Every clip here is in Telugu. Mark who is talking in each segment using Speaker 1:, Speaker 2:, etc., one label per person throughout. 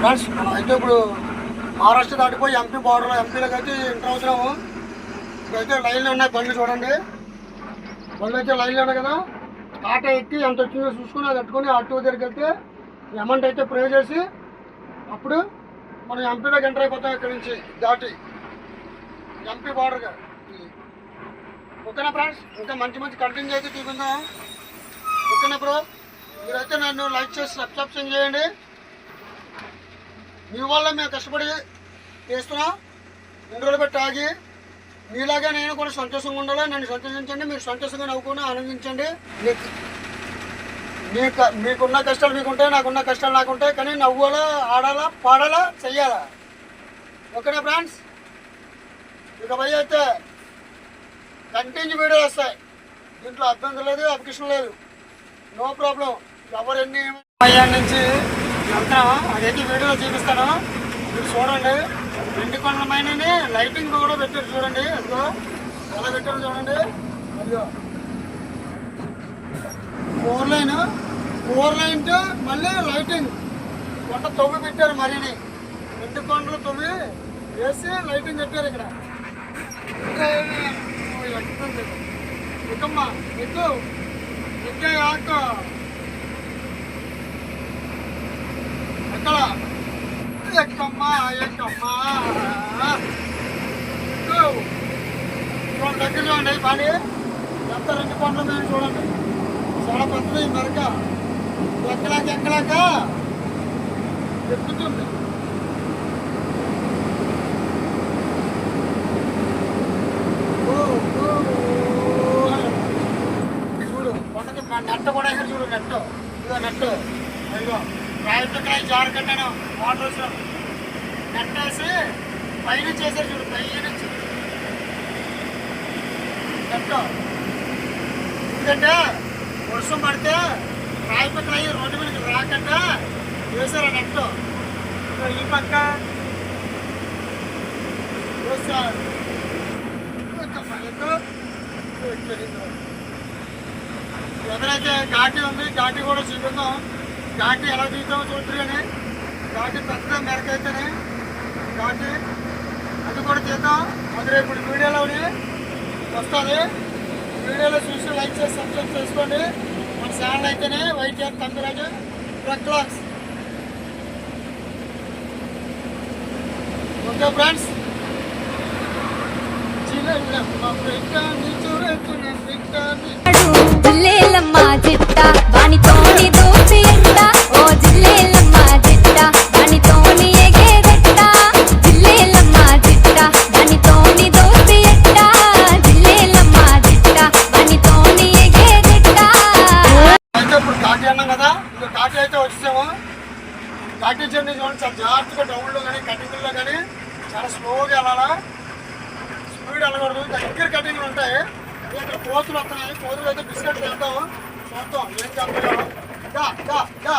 Speaker 1: ఫ్రెండ్స్ అయితే ఇప్పుడు మహారాష్ట్ర దాటిపోయి ఎంపీ బార్డర్ ఎంపీలకు అయితే ఎంటర్ అవుతున్నాము. ఇప్పుడైతే లైన్లో ఉన్నాయి బండ్లు చూడండి. బండ్లు అయితే లైన్లో ఉన్నాయి కదా. ఆటో ఎక్కి ఎంత వచ్చిందో చూసుకుని అది కట్టుకొని ఆటో దగ్గరికి వెళ్తే అమౌంట్ అయితే ప్రే చేసి అప్పుడు మనం ఎంపీలోకి ఎంటర్ అయిపోతాం ఇక్కడ నుంచి దాటి. ఎంపీ బార్డర్గా ఓకేనా ఫ్రెండ్స్ ఇంకా మంచి మంచి కంటెంట్ అయితే చూపిందాం ఓకేనా బ్రో మీరైతే నన్ను లైక్ చేసి సబ్స్క్రిప్షన్ చేయండి. మీ వల్ల మేము కష్టపడి చేస్తున్నాం. రెండు రోజులు పెట్టి ఆగి మీలాగా నేను కూడా సంతోషంగా ఉండాలి? నన్ను సంతోషించండి మీరు సంతోషంగా నవ్వుకుని ఆనందించండి. మీకు మీకు మీకున్న కష్టాలు మీకుంటాయి నాకున్న కష్టాలు నాకుంటాయి కానీ నవ్వాలా ఆడాలా పాడాలా చెయ్యాలా? ఓకేనా ఫ్రెండ్స్? ఇక పై అయితే కంటిన్యూ వీడియో వస్తాయి. దీంట్లో అభ్యంతరం లేదు అపకృష్ణ లేదు. No problem. ఎవరు ఎన్ని నుంచి అంతా అదేంటి వీడియోలో చూపిస్తాను? మీరు చూడండి. రెండు కొండల పైన లైటింగ్ కూడా పెట్టారు చూడండి. అదిగో ఎలా పెట్టారు చూడండి. అదిగో ఫోర్ లైన్ ఫోర్ లైన్ మళ్ళీ లైటింగ్. కొండ తొవ్వి పెట్టారు మరిని. రెండు కొండలు తొవ్వి వేసి లైటింగ్ పెట్టారు ఇక్కడ. ఎక్కుమ్మా ఎక్కువ ఎక్కే ఆక ఎక్కడ ఎక్కమ్మా ఎక్కమ్మా. ఎక్కు చూడండి దగ్గర చూడండి బాడీ ఎంత రెండు పండ్లు మేము చూడండి. చాలా పెద్దది మరక. ఎక్కడాక ఎక్కడాక ఎక్కుతుంది. చూడు కొండకి నెట్ కూడా ఇక్కడ చూడు నెట్ ఇదో నెట్ అయ్యో. రాయితో జారు కట్టాను వాటర్ వచ్చిన నెట్ పైన చేశారు చూడు పైన నుంచి. నెట్ ఎందుకంటే వర్షం పడితే రాయి రెండు రోడ్డు మీదకి రాకుండా వేశారు నెట్ ఈ పక్క. వేసారు ఎదురైతే ఘాటి ఉంది ఘాటి కూడా చూపిద్దాం. కాకి ఎలా తీద్దామో చూద్దరు కానీ కాకి పెద్ద మెరకైతేనే. కాకి అది కూడా తీద్దాం అది రేపు వీడియోలోనే వస్తుంది. వీడియోలో చూసి లైక్ చేసి సబ్స్క్రైబ్ చేసుకోండి. మన ఛానల్ అయితేనే వైట్ చేసి తమ్మిరాజు ట్రక్ క్లాక్స్ ఓకే ఫ్రెండ్స్.
Speaker 2: జిల్లేలమ్మ జిట్ట వానితోని దోపి
Speaker 1: కాకి జర్నీ చూడండి చాలా జాగ్రత్తగా డౌన్లో కానీ కటింగ్లో కానీ చాలా స్లోగా వెళ్ళాలా? స్పీడ్ వెళ్ళకూడదు. దగ్గర కటింగ్లు ఉంటాయి. అదే ఇక్కడ కోతులు వస్తున్నాయి. కోతులు అయితే బిస్కెట్ వెళ్తాం. చూద్దాం ఏం చేస్తాయో గా గా గా.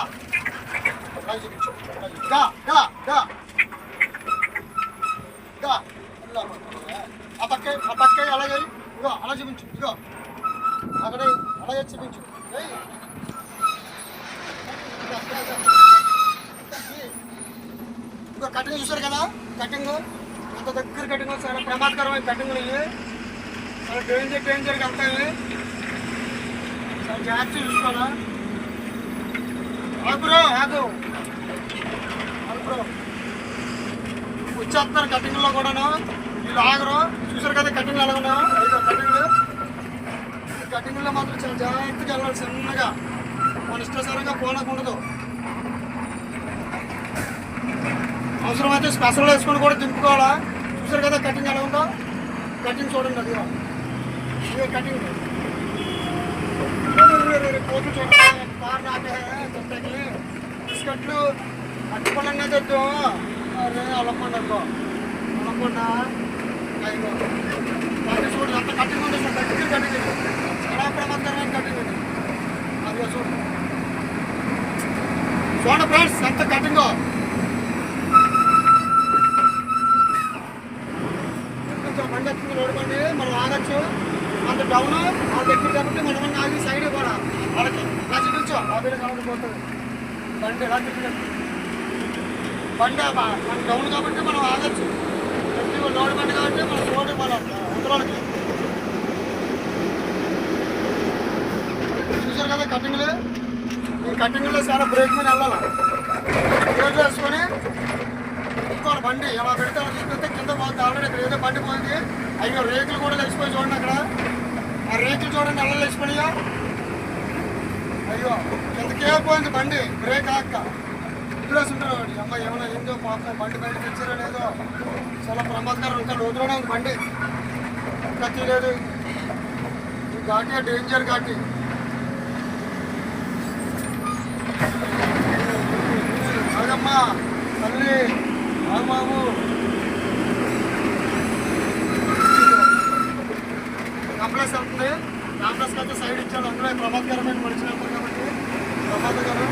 Speaker 1: గా గా గా గా. ఆ ఆ అలాగే ఇగో అలా చూపించు. ఇగో అక్కడ అలాగే చూపించు. ఇంకో కటింగ్ చూసారు కదా? కటింగ్? అంత దగ్గర కటింగ్ చాలా ప్రమాదకరమైన కటింగ్లు ఇవి చాలా డేంజర్ డేంజర్గా వెళ్తాయి చాలా జాగ్రత్త చూసుకోవాలా ఆగురో ఆగు ఆగురో వచ్చేస్తున్నారు కటింగ్లో కూడాను. వీళ్ళు ఆగరు. చూసారు కదా కటింగ్ ఎలా ఉన్నా ఐదో కటింగ్లు ఈ కటింగ్లో మాత్రం చాలా జాగ్రత్తగా వెళ్ళాలి చిన్నగా మన ఇష్టాసారంగా పోనకుండదు అవసరమైతే స్పెషల్ వేసుకొని కూడా దింపుకోవాలా చూసారు కదా కటింగ్ ఎలా ఉందో? కటింగ్ చూడండి అది ఇదే కటింగ్. కోతులు చూడండి. కార్ నాకే చెప్తాకి బిస్కెట్లు. అట్టుపళ్ళనే తెద్దాం. అరే అలకొండ అనుకో అయ్యో కటింగ్ చూడు ఎంత కటింగ్ ఉంది సార్ దగ్గర కటింగ్ చాలా ప్రమాదకరమైన కటింగ్ ఇది. అది చూడండి చూడండి ఫ్రెండ్స్ ఎంత కటింగో కొంచెం బండి మనం ఆగచ్చు అంత డౌన్ వాళ్ళ దగ్గర కాబట్టి మనం ఆగి సైడ్ కూడా వాళ్ళకి ఇలా చూపించు ఆ పోతుంది బండి ఎలా బండి మన డౌన్ కాబట్టి మనం ఆగచ్చు. లోడ్ బండి కాబట్టి మనం రోడ్డు మన చూసారు కదా కటింగ్లు ఈ కటింగ్లో చాలా బ్రేక్ మీద వెళ్ళాలి? బ్రేక్ వేసుకొని ఇంకోటి బండి ఎలా పెడితే కింద పోతుంది ఆల్రెడీ ఇక్కడ ఏదో బండి పోయింది. అయ్యో రేకులు కూడా లేచిపోయి చూడండి అక్కడ. ఆ రేకులు చూడండి అలా లేచిపోయా అయ్యో ఎంతకే పోయింది బండి. బ్రేక్ ఆక్క. వదిలేసి ఉంటారు అమ్మ ఏమైనా ఏందో పాపం బండి బయట తెచ్చారో లేదో. చాలా ప్రమాదకరం. ఇంకా లోతులోనే ఉంది బండి. ఇంకా తీయలేదు. ఈ ఘాటి డేంజర్ ఘాటి ఆగమ్మా తల్లి బాబు కాంప్లెక్స్ వెళ్తుంది కాంప్లెక్స్ అయితే సైడ్ ఇచ్చాడు అందులో ప్రమాదకరమైన మనుషులు వెళ్తారు కాబట్టి ప్రమాదకరం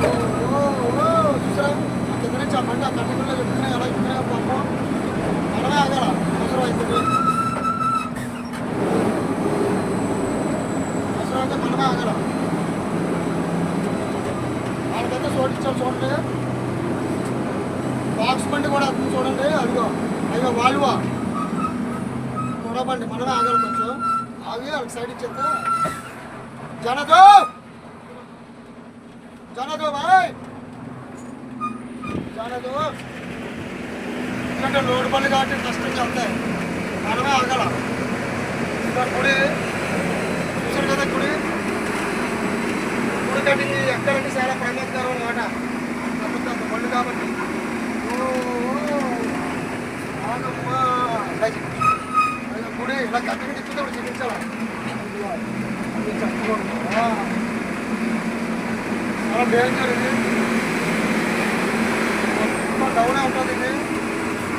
Speaker 1: ఓ, ఓ, ఓ, చూసారా? ఆ కింద నుంచి ఆ బండి ఆ కట్టెల్లో ఎక్కుతున్నాయి ఎలా ఎక్కుతున్నాయి పాపం మనమే ఆగాల అవసరం అవుతుంది అవసరం అయితే మనమే ఆగాల అదైతే చోటిచ్చారు చూడండి. బాక్స్ బండి కూడా వస్తుంది చూడండి అదిగో అదిగో వాల్వా. చూడబండి మనమే ఆగాలి కొంచెం. ఆగి వాళ్ళకి సైడ్ ఇచ్చేస్తే. జనదో జనదో బాయ్! జనదో ఎందుకంటే రోడ్డు బండి కాబట్టి కష్టం చెప్తాయి మనమే ఆగల. ఇంకా గుడి. చూసారు కదా గుడి? గుడి కట్టింది ఎక్కడంటే చాలా ప్రమాదకరం అనమాట కాకపోతే అంత బండి కాబట్టి. గుడి ఇలా కట్టింగ్ తిప్పితే ఇప్పుడు చూపించాలా? చాలా డేంజర్ ఇది. డౌనే ఉంటుంది ఇది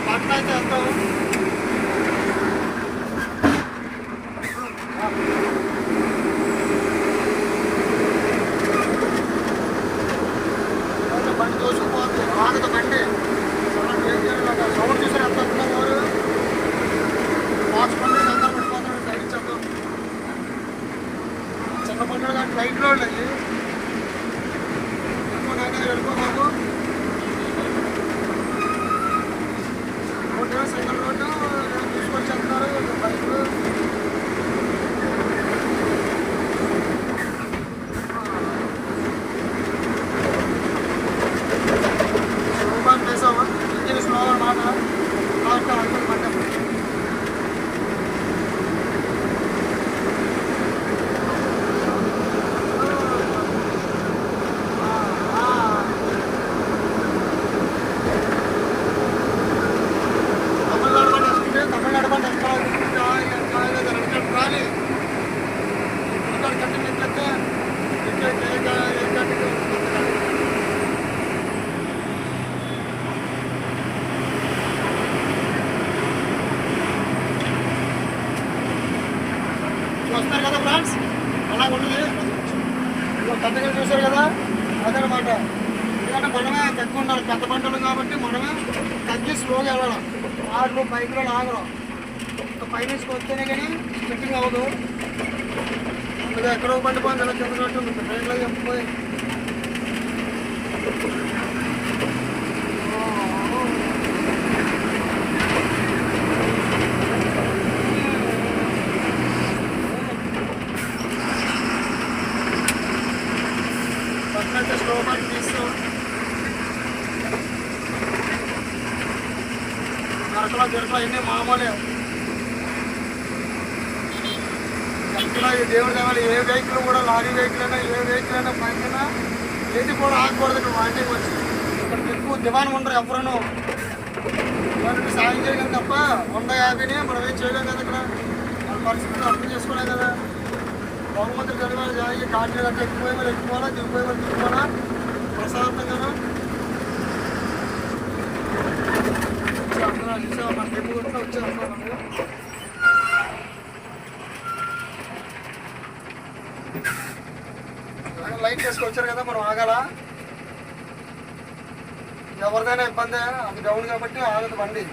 Speaker 1: పట్ల అయితే ఎక్కువ ఉండరు ఎవరును వాళ్ళకి సాయం చేయగలం తప్ప వంద యాభైనే మనం ఏం చేయలేం కదా ఇక్కడ. వాళ్ళ పరిస్థితులు అర్థం చేసుకోలేం కదా. బహుమతులు చదివాలి జాయి కాటి అంటే ఎక్కువ వాళ్ళు ఎక్కువ దిగిపోయి వాళ్ళు దిగిపోవాలా? ప్రశాంతంగా మన డెబ్బు కొట్టిన వచ్చారు లైట్ చేసుకొచ్చారు కదా మనం ఆగాల? ఎవరిదైనా ఇబ్బంది అది డౌన్ కాబట్టి ఆగదు బండి.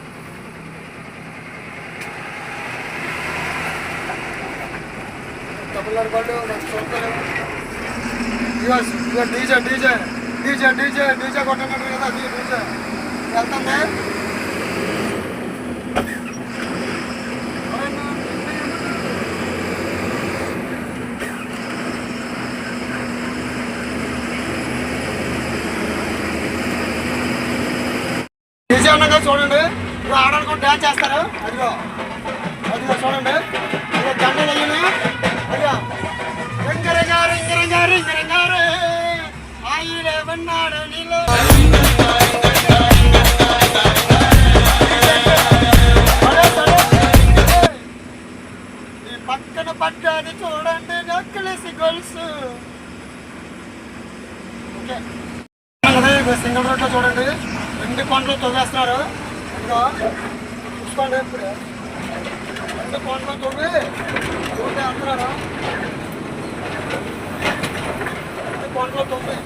Speaker 1: తమిళనాడు బండి నెక్స్ట్ చూడలేదు. ఇగో DJ DJ DJ DJ DJ కొట్టండి కదా పక్కన పడ్డాది చూడండి నక్కలేసి గొలుసు. ఓకే. రోడ్లో సింగిల్ రోడ్లో చూడండి. రెండు కొండలు తొగేస్తున్నారు ఇంకా చూసుకోండి ఇప్పుడు. రెండు కొండలు తొవ్వి తొవ్వి అంటున్నారు రెండు కొండలు తొవ్వి.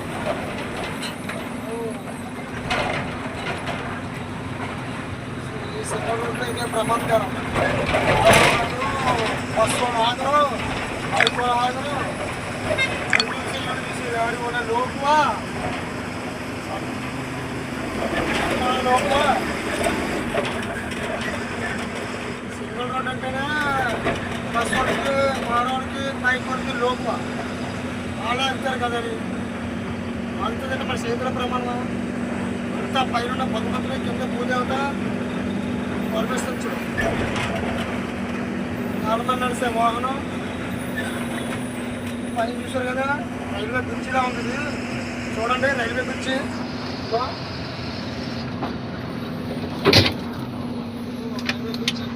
Speaker 1: ఈ సింగిల్ రోడ్లో ఇదే ప్రమాదకరం. బస్సు ఆగరు ఆడుకో ఆగరు ఆడి ఉన్న లోపువా సింగిల్ రోడ్ అంటేనే బస్ వాడికి మానవుడికి బైక్ వాడికి లోపు అలా అంటారు కదండి అంతదంటే మన చేతుల ప్రమాణం అంతా పైన కింద నాలుగు నడిసే వాహనం. పైన చూశారు కదా రైల్వే బ్రిడ్జిలా ఉంటుంది చూడండి రైల్వే బ్రిడ్జి ఇదిగో. Railway bridge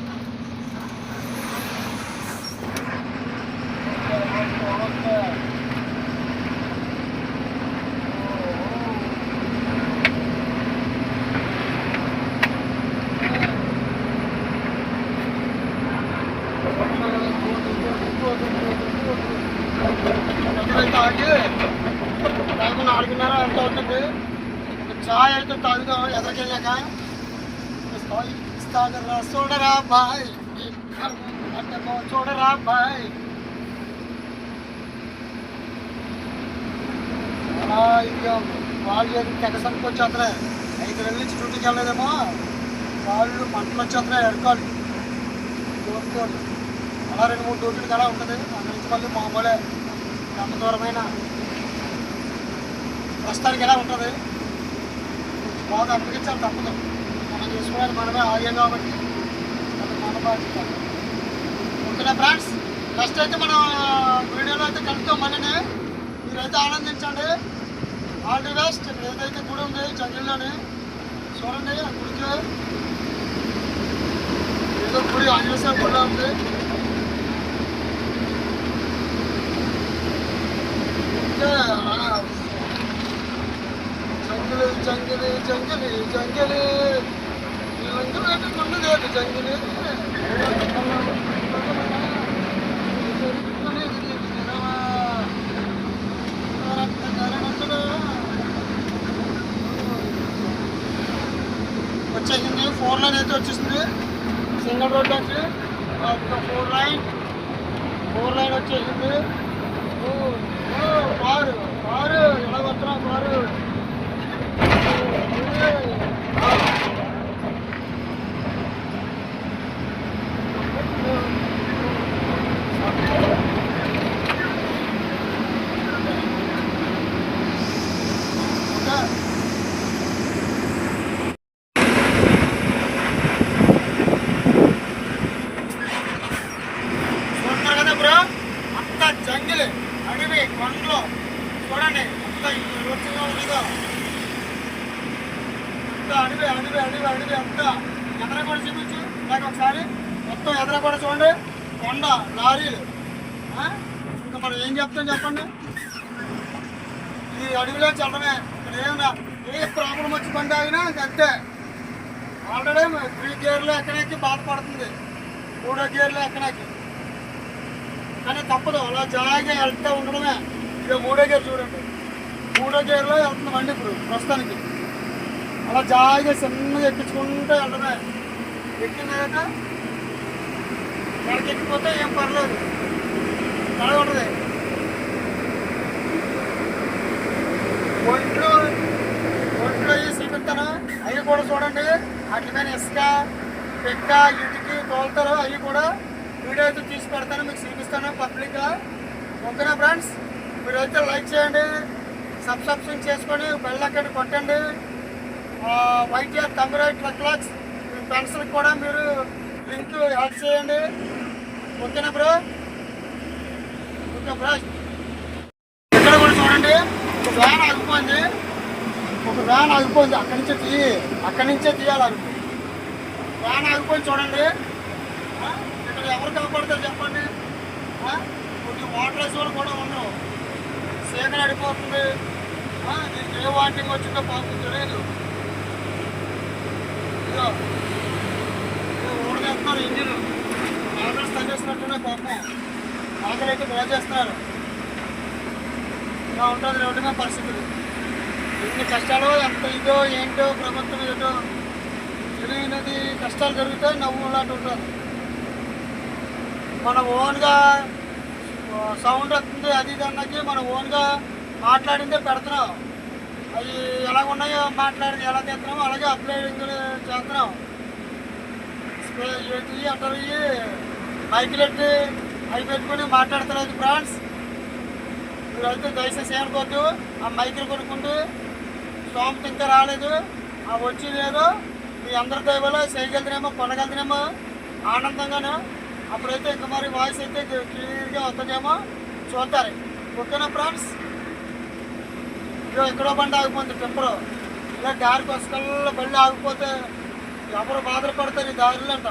Speaker 1: okay, okay. ఎక్కడైతే ఆగి టైం నాలుగున్నర ఎంత అవుతుంది ఒక చాయ్ అయితే తాగుదాం ఎదరికెళ్ళాక ఇస్తాగరా చూడరా బాయ్. చూడరా బాయ్. వాళ్ళు తెగ సరికి ఐదు నెలల నుంచి డ్యూటీకి వెళ్ళలేదేమో. వాళ్ళు మంటలు వచ్చేస్తున్నాయి ఎడుకోవాలి దూరంతో అలా రెండు మూడు డ్యూటీలు అలా ఉంటుంది. అక్కడి నుంచి మళ్ళీ మామూలే. ఎంత దూరమైన. ప్రస్తుతానికి ఎలా ఉంటుంది? బాగా అప్పగించాలి తప్పదు. మనం చేసుకోవాలి మనమే ఆగాం కాబట్టి. ఓకేనా ఫ్రెండ్స్? ఫస్ట్ అయితే మనం వీడియోలో అయితే కలుపుతాం మననే మీరైతే ఆనందించండి. ఆల్ ది బెస్ట్ ఇక్కడ ఏదైతే గుడి ఉంది చంద్రుల్లోని చూడండి ఆ గుడికి ఏదో గుడి ఆంజనేయ గుడిలో ఉంది. జంగిలి జంగిలి జంగిలి జంగిలి జంగిలి జంగిలి. వచ్చేసింది. ఫోర్ లైన్ అయితే వచ్చేసింది సింగిల్ రోడ్ వచ్చి ఫోర్ లైన్ ఫోర్ లైన్ వచ్చేసింది కారు కారు ఎలా వస్తున్నా కారు ఓ, ఏ, ఆ. ఓకే చూస్తున్నారు కదా బ్రో అంత జంగిల్ అడవి కొండలు చూడండి అంత వచ్చిందో ఉందో అంత అడవి అడవి అడవి అడవి అంత ఎదర కూడా చూపించు లేక ఒకసారి మొత్తం ఎదర కూడా చూడండి కొండ లారీలు ఆ? ఇంకా మనం ఏం చెప్తాం చెప్పండి ఈ అడవిలో చల్లమే. ఇక్కడ ఏమన్నా? ఏ ప్రాబ్లం వచ్చి బండి ఆగినా అంతే. ఆల్రెడీ త్రీ గేర్లు ఎక్కడానికి బాధపడుతుంది. మూడో గేర్లు ఎక్కడానికి కానీ తప్పదు. అలా జాగా వెళ్తూ ఉండడమే. ఇక మూడో గేర్ చూడండి. మూడో గేర్లో వెళ్తుంది బండి ఇప్పుడు ప్రస్తుతానికి. అలా జాయిగా చిన్నగా ఎక్కించుకుంటూ వెళ్ళడమే. ఎక్కినాక ఎక్కడికి ఎక్కిపోతే ఏం పర్లేదు. ఎలా ఉంటుంది ఒంట్లో ఒంట్లో అయ్యి చూపిస్తాను అవి కూడా చూడండి. వాటి మీద ఇసుక పెక్క ఇటుకి తోలుతారు. అవి కూడా వీడియో అయితే తీసి పెడతాను మీకు చూపిస్తాను పబ్లిక్గా. ఓకేనా ఫ్రెండ్స్? మీరు అయితే లైక్ చేయండి సబ్స్క్రిప్షన్ చేసుకొని బెల్ అక్కడ కొట్టండి. వైటీఆర్ తమిరాయ్ ట్రక్ లాక్స్ మీ ఫ్రెండ్స్కి కూడా మీరు లింక్ యాడ్ చేయండి. ఓకేనా బ్రో? Okay bro. ఇక్కడ కూడా చూడండి. వ్యాన్ ఆగిపోయింది ఒక వ్యాన్ ఆగిపోయింది అక్కడి నుంచే తీయి. అక్కడి నుంచే తీయాలి అనుకో వ్యాన్ ఆగిపోయింది చూడండి ఇక్కడ ఎవరు కాపాడుతారు చెప్పండి. కొన్ని కొంచెం వాటర్ వేసి వాళ్ళు కూడా ఉండవు సేకర అడిపోతుంది దీనికి ఏ వాటింగ్ వచ్చిందో పాపం తెలియదు. ఇదిగో. ఊడగేస్తున్నారు ఇంజిన్. ఆకలి తగ్గేసినట్టునే పాపం. ఆకలి అయితే బాగా చేస్తున్నారు. ఇలా ఉంటుంది రోడ్డు పరిస్థితులు. ఎన్ని కష్టాలు ఎంత ఇదో ఏంటో ప్రభుత్వం ఏటో తెలియనిది కష్టాలు జరుగుతాయి నవ్వు లాంటి ఉంటుంది. మన ఓన్గా సౌండ్ వస్తుంది అది దానికి మన ఓన్గా మాట్లాడిందే పెడుతున్నాం. అవి ఎలా ఉన్నాయో మాట్లాడింది ఎలా చేస్తున్నామో అలాగే అప్లైడింగ్ చేస్తున్నాం. ఏంటి అంటారు ఇవి అవి పెట్టుకొని మాట్లాడతలేదు ఫ్రాన్స్. మీరైతే దయచేసి ఏమనుకోవద్దు. ఆ మైకులు కొనుక్కుంటూ స్వామి ఇంకా రాలేదు. ఆ వచ్చి లేదు. మీ అందరి దైవలో చేయగలుగుతానేమో కొనగలుగుతానేమో ఆనందంగాను అప్పుడైతే ఇంకా మరి వాయిస్ అయితే క్లియర్గా వస్తుందేమో చూస్తారు ఓకేనా ఫ్రెండ్స్? ఇదో ఎక్కడో బండి ఆగిపోతుంది టెంపరు ఇలా దారికి వస్తకల్లా బండి ఆగిపోతే ఎవరు బాధలు పడతారు ఈ దారిలో అంట.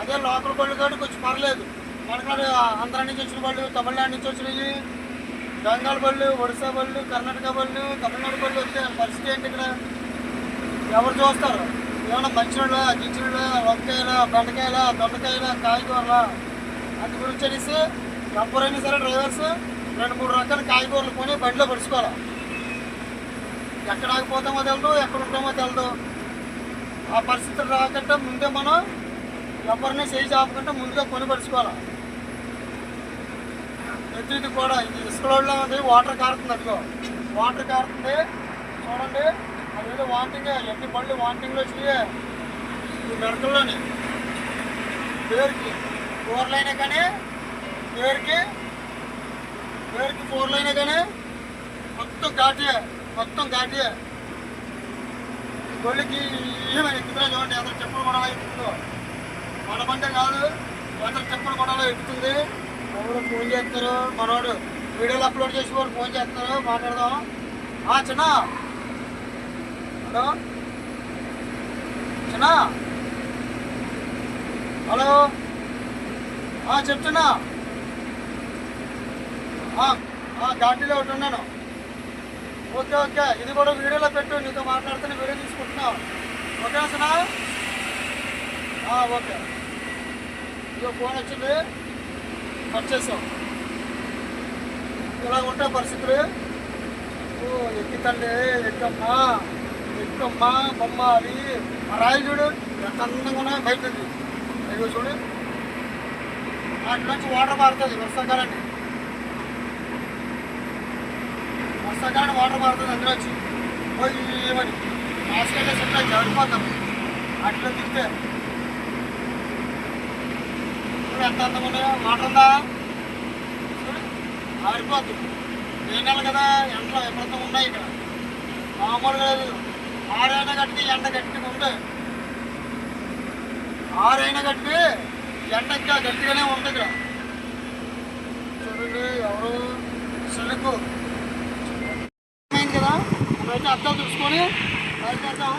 Speaker 1: అదే లోకల్ బళ్ళు కాబట్టి కొంచెం పర్లేదు. మనకాడ ఆంధ్ర నుంచి వచ్చిన బళ్ళు తమిళనాడు నుంచి వచ్చినవి బెంగాల్ బళ్ళు ఒడిశా బళ్ళు కర్ణాటక బళ్ళు తమిళనాడు బళ్ళు వచ్చే పరిస్థితి ఏంటి ఇక్కడ? ఎవరు చూస్తారు? ఏమైనా మంచినీళ్ళ గించినీళ్ళ వంకాయల బెండకాయల దొండకాయల కాయగూరల? అందు గురించి అనేసి ఎవరైనా సరే డ్రైవర్స్ రెండు మూడు రకాల కాయగూరలు కొని బండిలో పడుచుకోవాలి ఎక్కడ ఆగిపోతామో తెలదు ఎక్కడ ఉంటామో తెలదు. ఆ పరిస్థితులు రాకుండా ముందే మనం ఎవరిని చేయి చాపకుండా ముందుగా కొని పడుచుకోవాలి ప్రతిది కూడా ఇది ఇసుకలో ఉంది వాటర్ కారుతుంది అదిగో. వాటర్ కారుతుంది చూడండి. అదేదో వాంటింగ్ ఎన్ని బండ్లు వాంటింగ్లో వచ్చినాయి ఈ మెరకల్లోని పేరుకి ఫోర్ లైనే కానీ పేరుకి పేరుకి ఫోర్ లైనే కానీ మొత్తం ఘాటియే మొత్తం ఘాటియే గొళ్ళకి ఏమైనా ఎక్కుతున్నా చూడండి అతను చెప్పులు కూడా ఎక్కుతుందో మన బండే కాదు అతను చెప్పులు కూడా ఎక్కుతుంది ఎవరు ఫోన్ చేస్తారు మనోడు వీడియోలు అప్లోడ్ చేసి వాడు ఫోన్ చేస్తారు మాట్లాడదాం. ఆ చిన్న. హలో? చిన్న. హలో? ఆ చెప్తున్నా ఆ, ఘాటీలో ఒకటి ఉన్నాను. Okay okay. ఇది కూడా వీడియోలో పెట్టు నీతో మాట్లాడుతున్న వీడియో తీసుకుంటున్నావు. ఓకేనా సనా ఓకే. ఇక ఫోన్ వచ్చింది. కట్ చేసాం ఇలా ఉంటాయి పరిస్థితులు. ఓ ఎక్కితండి ఎక్కమ్మా ఎక్కమ్మా బొమ్మ అవి ఆ రాయి చూడు ఎంత అందంగా బయట ఉంది. అయ్యో చూడు. వాటిలోంచి వాటర్ మారుతుంది వర్షాకాలాన్ని వర్షాకాలం వాటర్ మారుతుంది అందులో వచ్చి. పోయి ఏమని? హాస్పిటల్ చెప్తే జారిపోతాం అట్లా తింటే చూడు ఎంత అందంగా ఉన్నాయో వాటర్ ఉందా చూడు ఆరిపోతుంది నెల కదా ఎండలో విపరీతం ఉన్నాయి ఇక్కడ. మామూలుగా లేదు. ఆరైనా కట్టి ఎండ గట్టిగా ఉంది ఆరైనా కట్టి ఎండ ఇంకా గట్టిగానే ఉంది ఇక్కడ. చూడండి ఎవరు? సెలకు కదా? మనమైతే అర్థం చూసుకొని బయలుదేరుదాం